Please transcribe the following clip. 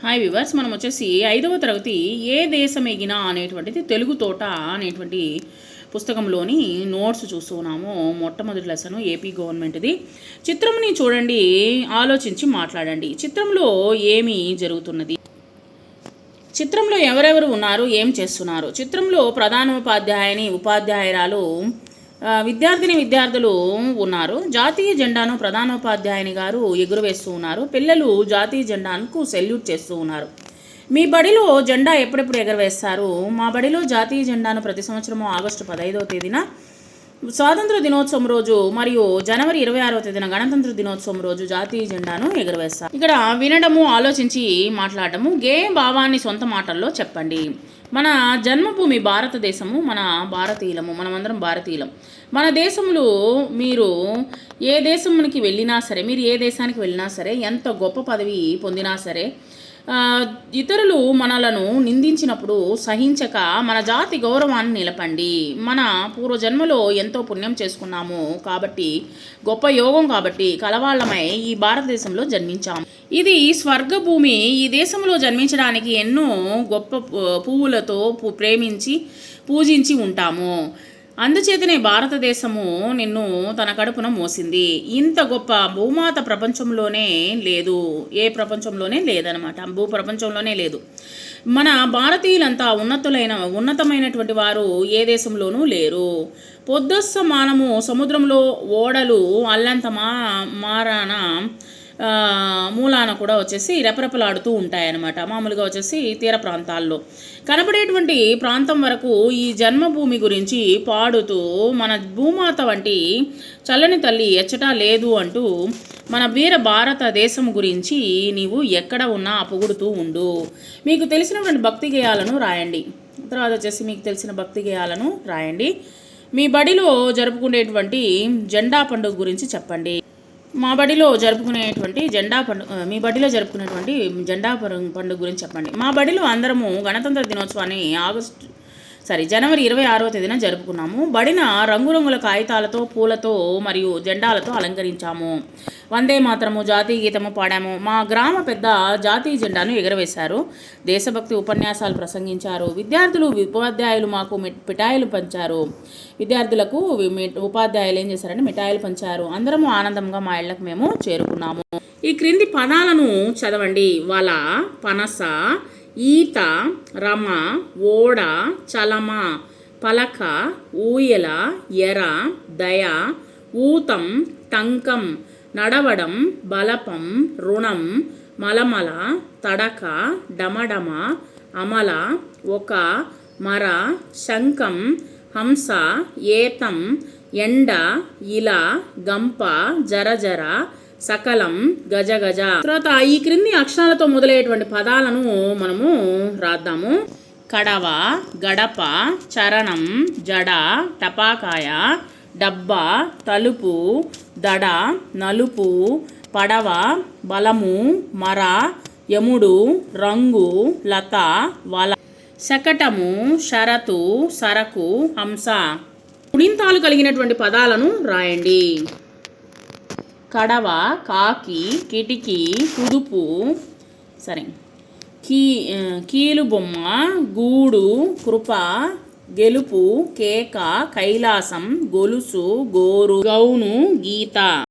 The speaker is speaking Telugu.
హాయ్ వివర్స్ మనం వచ్చేసి ఐదవ తరగతి ఏ దేశం ఎగినా అనేటువంటిది తెలుగు తోట అనేటువంటి పుస్తకంలోని నోట్స్ చూస్తున్నాము. మొట్టమొదటి లెసన్ ఏపీ గవర్నమెంట్ది. చిత్రంని చూడండి ఆలోచించి మాట్లాడండి. చిత్రంలో ఏమి జరుగుతున్నది? చిత్రంలో ఎవరెవరు ఉన్నారు? ఏం చేస్తున్నారు? చిత్రంలో ప్రధానోపాధ్యాయుని ఉపాధ్యాయురాలు విద్యార్థిని విద్యార్థులు ఉన్నారు. జాతీయ జెండాను ప్రధానోపాధ్యాయుని గారు ఎగురవేస్తూ ఉన్నారు. పిల్లలు జాతీయ జెండాకు సెల్యూట్ చేస్తూ ఉన్నారు. మీ బడిలో జెండా ఎప్పుడెప్పుడు ఎగరవేస్తారు? మా బడిలో జాతీయ జెండాను ప్రతి సంవత్సరము ఆగస్టు పదహైదవ తేదీన స్వాతంత్ర దినోత్సవం రోజు మరియు జనవరి ఇరవై ఆరవ తేదీన గణతంత్ర దినోత్సవం రోజు జాతీయ జెండాను ఎగురవేస్తారు. ఇక్కడ వినడము ఆలోచించి మాట్లాడటము గే భావాన్ని సొంత మాటల్లో చెప్పండి. మన జన్మభూమి భారతదేశము మన భారతీయులము మనమందరం భారతీయులం. మన దేశంలో మీరు ఏ దేశంకి వెళ్ళినా సరే మీరు ఏ దేశానికి వెళ్ళినా సరే ఎంత గొప్ప పదవి పొందినా సరే ఇతరులు మనలను నిందించినప్పుడు సహించక మన జాతి గౌరవాన్ని నిలపండి. మన పూర్వజన్మలో ఎంతో పుణ్యం చేసుకున్నాము కాబట్టి గొప్ప యోగం కాబట్టి కలవాళ్ళమై ఈ భారతదేశంలో జన్మించాము. ఇది స్వర్గభూమి ఈ దేశంలో జన్మించడానికి ఎన్నో గొప్ప పువ్వుల భక్తులతో ప్రేమించి పూజించి ఉంటాము. అందుచేతనే భారతదేశము నిన్ను తన కడుపున మోసింది. ఇంత గొప్ప భూమాత ప్రపంచంలోనే లేదు. ఏ ప్రపంచంలోనే లేదనమాట భూ ప్రపంచంలోనే లేదు. మన భారతీయులంతా ఉన్నతులైన ఉన్నతమైనటువంటి వారు ఏ దేశంలోనూ లేరు. పొద్దస్తమానము సముద్రంలో ఓడలు అల్లంత మా మారాన మూలాన కూడా వచ్చేసి రెపరెపలాడుతూ ఉంటాయన్నమాట. మామూలుగా వచ్చేసి తీర ప్రాంతాల్లో. కనబడేటువంటి ప్రాంతం వరకు ఈ జన్మభూమి గురించి పాడుతూ మన భూమాత వంటి చల్లని తల్లి ఎచ్చటా లేదు అంటూ మన వీర భారతదేశం గురించి నీవు ఎక్కడ ఉన్నా అపగుడుతూ ఉండు. మీకు తెలిసినటువంటి భక్తి గేయాలను రాయండి. తర్వాత వచ్చేసి మీకు తెలిసిన భక్తి గేయాలను రాయండి. మీ బడిలో జరుపుకునేటువంటి జెండా పండుగ గురించి చెప్పండి. మా బడిలో జరుపుకునేటువంటి జెండా పండుగ మీ బడిలో జరుపుకునేటువంటి జెండా పండుగ గురించి చెప్పండి. మా బడిలో అందరము గణతంత్ర దినోత్సవాన్ని ఆగస్టు సారీ జనవరి ఇరవై ఆరవ తేదీన జరుపుకున్నాము. బడిన రంగురంగుల కాగితాలతో పూలతో మరియు జెండాలతో అలంకరించాము. వందే మాత్రము జాతీయ గీతము పాడాము. మా గ్రామ పెద్ద జాతీయ జెండాను ఎగరవేశారు. దేశభక్తి ఉపన్యాసాలు ప్రసంగించారు. విద్యార్థులు ఉపాధ్యాయులు మాకు మిఠాయిలు పంచారు. విద్యార్థులకు ఉపాధ్యాయులు ఏం చేశారంటే మిఠాయిలు పంచారు. అందరము ఆనందంగా మా ఇళ్ళకు మేము చేరుకున్నాము. ఈ క్రింది పదాలను చదవండి. వల పనస ఈత రమ ఓడ చలమ పలక ఊయల ఎర దయ ఊతం టంకం నడవడం బలపం రుణం మలమల తడక డమడమ అమల ఒక మర శంఖం హంస ఏతం ఎండ ఇల గంప జరజర సకలం గజగజ. తర్వాత ఈ క్రింది అక్షరాలతో మొదలయ్యేటువంటి పదాలను మనము రాద్దాము. కడవ గడప చరణం జడ టపాకాయ డబ్బా తలుపు దడ నలుపు పడవ బలము మర యముడు రంగు లత వల. శకటము షరతు సరకు హంస. గుణింతాలు కలిగినటువంటి పదాలను రాయండి. కడవ కాకి కిటికీ కుదుపు. సరే. కీ కీలుబొమ్మ కీలు బొమ్మ గూడు కృప గెలుపు కేక కైలాసం గొలుసు గోరు గౌను గీత.